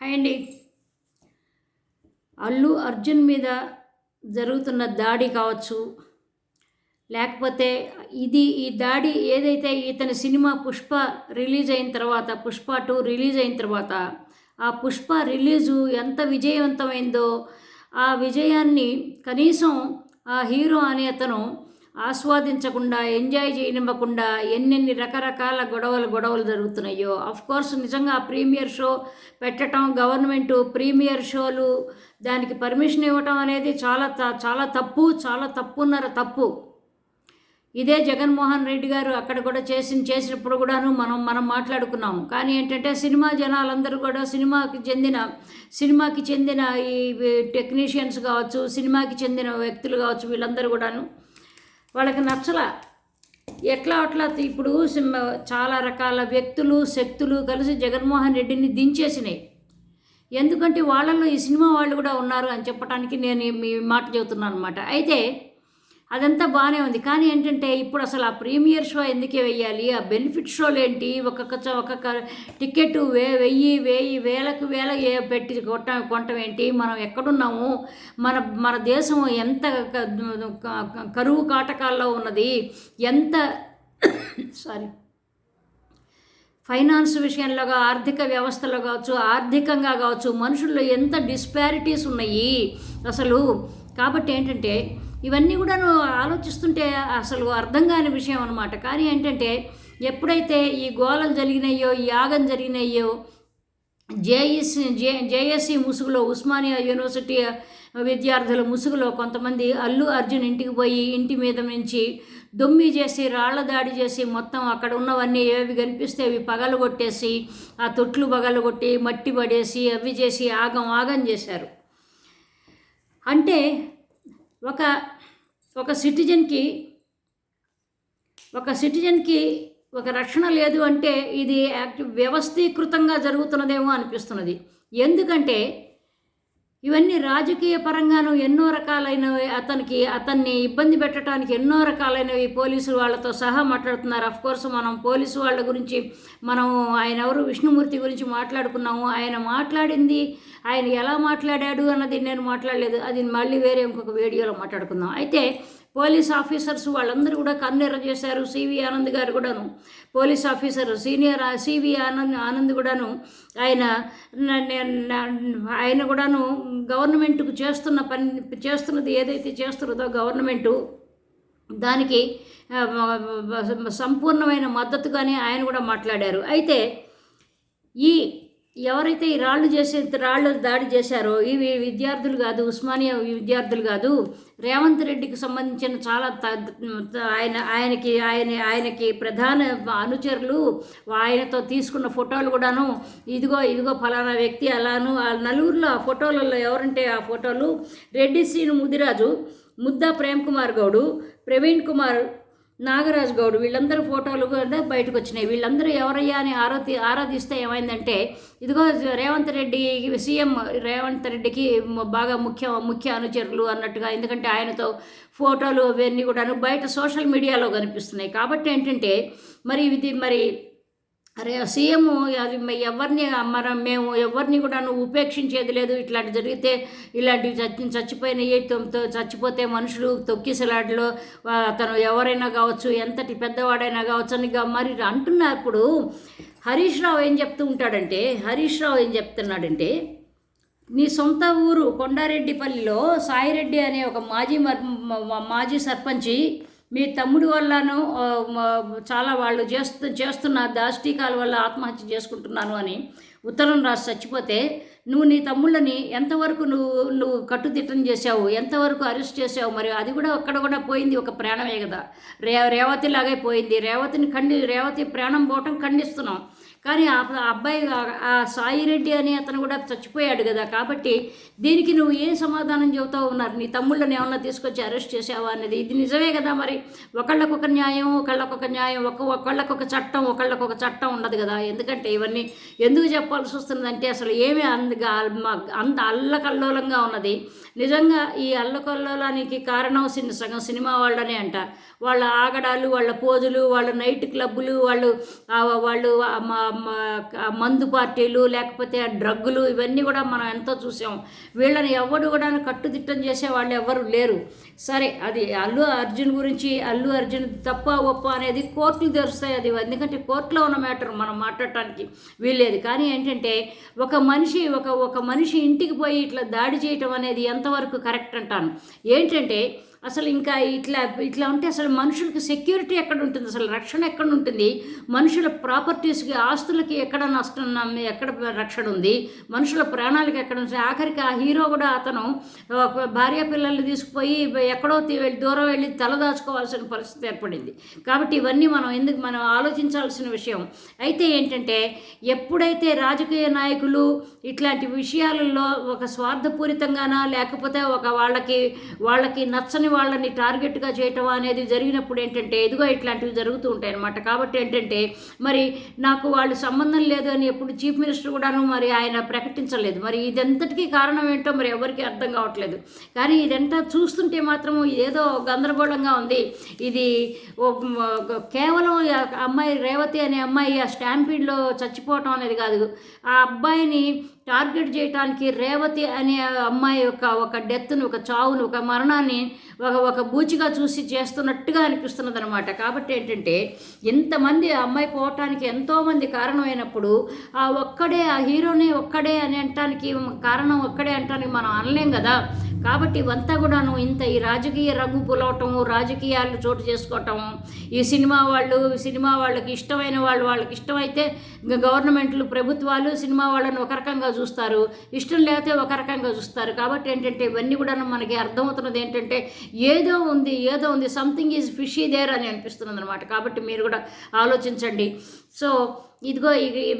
Hi అండి. అల్లు అర్జున్ మీద జరుగుతున్న దాడి కావచ్చు లేకపోతే ఇది ఈ దాడి ఏదైతే ఇతని సినిమా పుష్ప రిలీజ్ అయిన తర్వాత పుష్ప టూ రిలీజ్ అయిన తర్వాత ఆ పుష్ప రిలీజు ఎంత విజయవంతమైందో ఆ విజయాన్ని కనీసం ఆ హీరో అనే అతను ఆస్వాదించకుండా ఎంజాయ్ చేయనివ్వకుండా ఎన్నెన్ని రకరకాల గొడవలు గొడవలు జరుగుతున్నాయో. అఫ్ కోర్స్ నిజంగా ప్రీమియర్ షో పెట్టడం గవర్నమెంట్ ప్రీమియర్ షోలు దానికి పర్మిషన్ ఇవ్వటం అనేది చాలా త- చాలా తప్పు చాలా తప్పున్నర తప్పు. ఇదే జగన్మోహన్ రెడ్డి గారు అక్కడ కూడా చేసిన చేసినప్పుడు కూడాను మనం మనం మాట్లాడుకున్నాము. కానీ ఏంటంటే సినిమా జనాలందరూ కూడా సినిమాకి చెందిన సినిమాకి చెందిన ఈ టెక్నీషియన్స్ కావచ్చు సినిమాకి చెందిన వ్యక్తులు కావచ్చు వీళ్ళందరూ కూడాను వాళ్ళకి నచ్చల. ఎట్లా అట్లా ఇప్పుడు చాలా రకాల వ్యక్తులు శక్తులు కలిసి జగన్మోహన్ రెడ్డిని దించేసినాయి. ఎందుకంటే వాళ్ళల్లో ఈ సినిమా వాళ్ళు కూడా ఉన్నారు అని చెప్పడానికి నేను మీ మాట చెబుతున్నాను అనమాట అయితే అదంతా బాగానే ఉంది. కానీ ఏంటంటే ఇప్పుడు అసలు ఆ ప్రీమియర్ షో ఎందుకే వెయ్యాలి? ఆ బెనిఫిట్ షోలు ఏంటి? ఒక్కొక్క ఒక్కొక్క టికెట్ వే వెయ్యి వెయ్యి వేలకు వేల ఏ పెట్టి కొట్ట కొనటం ఏంటి? మనం ఎక్కడున్నాము? మన మన దేశం ఎంత కరువు కాటకాల్లో ఉన్నది? ఎంత సారీ. ఫైనాన్స్ విషయంలో ఆర్థిక వ్యవస్థలో కావచ్చు ఆర్థికంగా కావచ్చు మనుషుల్లో ఎంత డిస్పారిటీస్ ఉన్నాయి? అసలు కాబట్టి ఏంటంటే ఇవన్నీ కూడా ఆలోచిస్తుంటే అసలు అర్థం కాని విషయం అనమాట కానీ ఏంటంటే ఎప్పుడైతే ఈ గోళలు జరిగినాయో ఈ యాగం జరిగినాయో జేఈసీ జే జేఎస్సి ముసుగులో ఉస్మానియా యూనివర్సిటీ విద్యార్థుల ముసుగులో కొంతమంది అల్లు అర్జున్ ఇంటికి పోయి ఇంటి మీద నుంచి దొమ్మి చేసి రాళ్ళ దాడి చేసి మొత్తం అక్కడ ఉన్నవన్నీ ఏవి కనిపిస్తే అవి పగలు కొట్టేసి ఆ తొట్లు పగలు కొట్టి మట్టి పడేసి అవి చేసి ఆగం ఆగం చేశారు. అంటే ఒక ఒక సిటిజన్కి ఒక సిటిజన్కి ఒక రక్షణ లేదు అంటే ఇది యాక్ట్ వ్యవస్థీకృతంగా జరుగుతున్నదేమో అనిపిస్తున్నది. ఎందుకంటే ఇవన్నీ రాజకీయ పరంగాను ఎన్నో రకాలైనవి. అతనికి అతన్ని ఇబ్బంది పెట్టడానికి ఎన్నో రకాలైనవి. పోలీసు వాళ్ళతో సహా మాట్లాడుతున్నారు. అఫ్ కోర్స్ మనం పోలీసు వాళ్ళ గురించి మనం ఆయన ఎవరు? విష్ణుమూర్తి గురించి మాట్లాడుకున్నాము. ఆయన మాట్లాడింది. ఆయన ఎలా మాట్లాడాడు అన్నది నేను మాట్లాడలేదు. అది మళ్ళీ వేరే ఇంకొక వీడియోలో మాట్లాడుకుందాం. అయితే పోలీస్ ఆఫీసర్స్ వాళ్ళందరూ కూడా కన్నెర్ర చేశారు సివి ఆనంద్ గారు కూడాను. Police officer senior CV Anand Anand కూడాను ఆయన ఆయన కూడాను గవర్నమెంట్కు చేస్తున్న పని చేస్తున్నది ఏదైతే చేస్తున్నదో గవర్నమెంటు దానికి సంపూర్ణమైన మద్దతుగానే ఆయన కూడా మాట్లాడారు. అయితే ఈ ఎవరైతే ఈ రాళ్ళు చేసే రాళ్ళు దాడి చేశారో ఇవి విద్యార్థులు కాదు ఉస్మానియా విద్యార్థులు కాదు రేవంత్ రెడ్డికి సంబంధించిన చాలా త- ఆయన ఆయనకి ఆయన ఆయనకి ప్రధాన అనుచరులు ఆయనతో తీసుకున్న ఫోటోలు కూడాను ఇదిగో ఇదిగో ఫలానా వ్యక్తి అలాను ఆ నలుగురిలో ఆ ఫోటోలలో ఎవరంటే ఆ ఫోటోలు రెడ్డి శ్రీను ముదిరాజు ముద్దా ప్రేమ్ కుమార్ గౌడు ప్రవీణ్ కుమార్ నాగరాజు గౌడ్ వీళ్ళందరూ ఫోటోలు కూడా బయటకు వచ్చినాయి వీళ్ళందరూ ఎవరయ్యా అని ఆరాధి ఆరాధిస్తే ఏమైందంటే ఇదిగో రేవంత్ రెడ్డి సీఎం రేవంత్ రెడ్డికి బాగా ముఖ్య ముఖ్య అనుచరులు అన్నట్టుగా ఎందుకంటే ఆయనతో ఫోటోలు అవన్నీ కూడాను బయట సోషల్ మీడియాలో కనిపిస్తున్నాయి. కాబట్టి ఏంటంటే మరి ఇది మరి అరే సీఎం అది ఎవరిని మనం మేము ఎవరిని కూడా ఉపేక్షించేది లేదు. ఇట్లాంటి జరిగితే ఇలాంటివి చచ్చి చచ్చిపోయిన తొ- చచ్చిపోతే మనుషులు తొక్కిసలాటలో అతను ఎవరైనా కావచ్చు ఎంతటి పెద్దవాడైనా కావచ్చు అని గా- మరి అంటున్నప్పుడు హరీష్ రావు ఏం చెప్తూ ఉంటాడంటే హరీష్ రావు ఏం చెప్తున్నాడంటే నీ సొంత ఊరు కొండారెడ్డిపల్లిలో సాయిరెడ్డి అనే ఒక మాజీ మర్- మాజీ సర్పంచి మీ తమ్ముడి వల్లను చాలా వాళ్ళు చేస్తు చేస్తున్న దాష్టీకాల వల్ల ఆత్మహత్య చేసుకుంటున్నాను అని ఉత్తరం రాసి చచ్చిపోతే నువ్వు నీ తమ్ముళ్ళని ఎంతవరకు నువ్వు నువ్వు కట్టుదిట్టం చేసావు ఎంతవరకు అరెస్ట్ చేసావు మరి అది కూడా అక్కడ కూడా పోయింది ఒక ప్రాణమే కదా. రే రేవతి లాగే పోయింది. రేవతిని ఖండి రేవతి ప్రాణం పోవటం ఖండిస్తున్నాం. కానీ ఆ అబ్బాయి ఆ- సాయి సాయిరెడ్డి అని అతను కూడా చచ్చిపోయాడు కదా. కాబట్టి దీనికి నువ్వు ఏం సమాధానం చెబుతావు? ఉన్నారు నీ తమ్ముళ్ళని ఏమన్నా తీసుకొచ్చి అరెస్ట్ చేసావా అనేది ఇది నిజమే కదా మరి. ఒకళ్ళకొక న్యాయం ఒకళ్ళకొక న్యాయం ఒక ఒకళ్ళకొక చట్టం ఒకళ్ళకొక చట్టం ఉండదు కదా. ఎందుకంటే ఇవన్నీ ఎందుకు చెప్పాల్సి వస్తుందంటే అసలు ఏమీ అందుగా అంత అల్లకల్లోలంగా ఉన్నది. నిజంగా ఈ అల్లకల్లోలానికి కారణం సిన్ సగం సినిమా వాళ్ళనే అంట. వాళ్ళ ఆగడాలు వాళ్ళ పోజులు వాళ్ళ నైట్ క్లబ్బులు వాళ్ళు వాళ్ళు మందు పార్టీలు లేకపోతే డ్రగ్గులు ఇవన్నీ కూడా మనం ఎంతో చూసాం. వీళ్ళని ఎవడు కూడా కట్టుదిట్టం చేసే వాళ్ళు ఎవరు లేరు. సరే అది అల్లు అర్జున్ గురించి అల్లు అర్జున్ తప్ప ఒప్ప అనేది కోర్టులు తెరుస్తాయి అది. ఎందుకంటే కోర్టులో ఉన్న మ్యాటర్ మనం మాట్లాడటానికి వీల్లేదు. కానీ ఏంటంటే ఒక మనిషి ఒక ఒక మనిషి ఇంటికి పోయి ఇట్లా దాడి చేయటం అనేది ఎంతవరకు కరెక్ట్ అంటాను? ఏంటంటే అసలు ఇంకా ఇట్లా ఇట్లా ఉంటే అసలు మనుషులకు సెక్యూరిటీ ఎక్కడ ఉంటుంది అసలు రక్షణ ఎక్కడ ఉంటుంది మనుషుల ప్రాపర్టీస్కి ఆస్తులకి ఎక్కడ నష్టం ఎక్కడ రక్షణ ఉంది? మనుషుల ప్రాణాలకి ఎక్కడ ఉంది ఆఖరికి ఆ హీరో కూడా అతను భార్య పిల్లల్ని తీసుకుపోయి ఎక్కడో తీ- వెళ్ళి దూరం వెళ్ళి తలదాచుకోవాల్సిన పరిస్థితి ఏర్పడింది. కాబట్టి ఇవన్నీ మనం ఎందుకు మనం ఆలోచించాల్సిన విషయం. అయితే ఏంటంటే ఎప్పుడైతే రాజకీయ నాయకులు ఇట్లాంటి విషయాలలో ఒక స్వార్థపూరితంగానా లేకపోతే ఒక వాళ్ళకి వాళ్ళకి నచ్చని వాళ్ళని టార్గెట్గా చేయటం అనేది జరిగినప్పుడు ఏంటంటే ఇదిగో ఇట్లాంటివి జరుగుతూ ఉంటాయి అన్నమాట. కాబట్టి ఏంటంటే మరి నాకు వాళ్ళు సంబంధం లేదు అని ఎప్పుడు చీఫ్ మినిస్టర్ కూడాను మరి ఆయన ప్రకటించలేదు. మరి ఇదంతటికీ కారణం ఏంటో మరి ఎవరికి అర్థం కావట్లేదు. కానీ ఇదంతా చూస్తుంటే మాత్రం ఏదో గందరగోళంగా ఉంది. ఇది కేవలం అమ్మాయి రేవతి అనే అమ్మాయి ఆ స్టాంపీడ్లో చచ్చిపోవటం అనేది కాదు. ఆ అబ్బాయిని టార్గెట్ చేయడానికి రేవతి అనే అమ్మాయి యొక్క ఒక డెత్ను ఒక చావును ఒక మరణాన్ని ఒక ఒక బూచిగా చూసి చేస్తున్నట్టుగా అనిపిస్తున్నది అనమాట కాబట్టి ఏంటంటే ఇంతమంది ఆ అమ్మాయి పోవటానికి ఎంతోమంది కారణమైనప్పుడు ఆ ఒక్కడే ఆ హీరోని ఒక్కడే అని అనటానికి కారణం ఒక్కడే అనటానికి మనం అనలేం కదా. కాబట్టి ఇవంతా కూడాను ఇంత ఈ రాజకీయ రంగు పులవటం రాజకీయాలు చోటు చేసుకోవటం ఈ సినిమా వాళ్ళు సినిమా వాళ్ళకి ఇష్టమైన వాళ్ళు వాళ్ళకి ఇష్టమైతే గవర్నమెంట్లు ప్రభుత్వాలు సినిమా వాళ్ళని ఒక రకంగా చూస్తారు. ఇష్టం లేకపోతే ఒక రకంగా చూస్తారు. కాబట్టి ఏంటంటే ఇవన్నీ కూడా మనకి అర్థమవుతున్నది ఏంటంటే ఏదో ఉంది ఏదో ఉంది. సంథింగ్ ఈజ్ ఫిషీ దేర్ అని అనిపిస్తున్నది అనమాట కాబట్టి మీరు కూడా ఆలోచించండి. సో ఇదిగో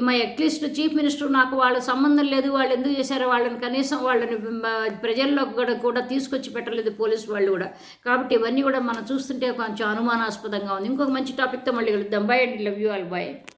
మా అట్లీస్ట్ చీఫ్ మినిస్టర్ నాకు వాళ్ళ సంబంధం లేదు వాళ్ళు ఎందుకు చేశారో వాళ్ళని కనీసం వాళ్ళని ప్రజల్లోకి ప్రజల్లో కూడా కూడా తీసుకొచ్చి పెట్టలేదు పోలీసు వాళ్ళు కూడా. కాబట్టి ఇవన్నీ కూడా మనం చూస్తుంటే కొంచెం అనుమానాస్పదంగా ఉంది. ఇంకొక మంచి టాపిక్తో మళ్ళీ కలుద్దాం. Bye and. Love you all bye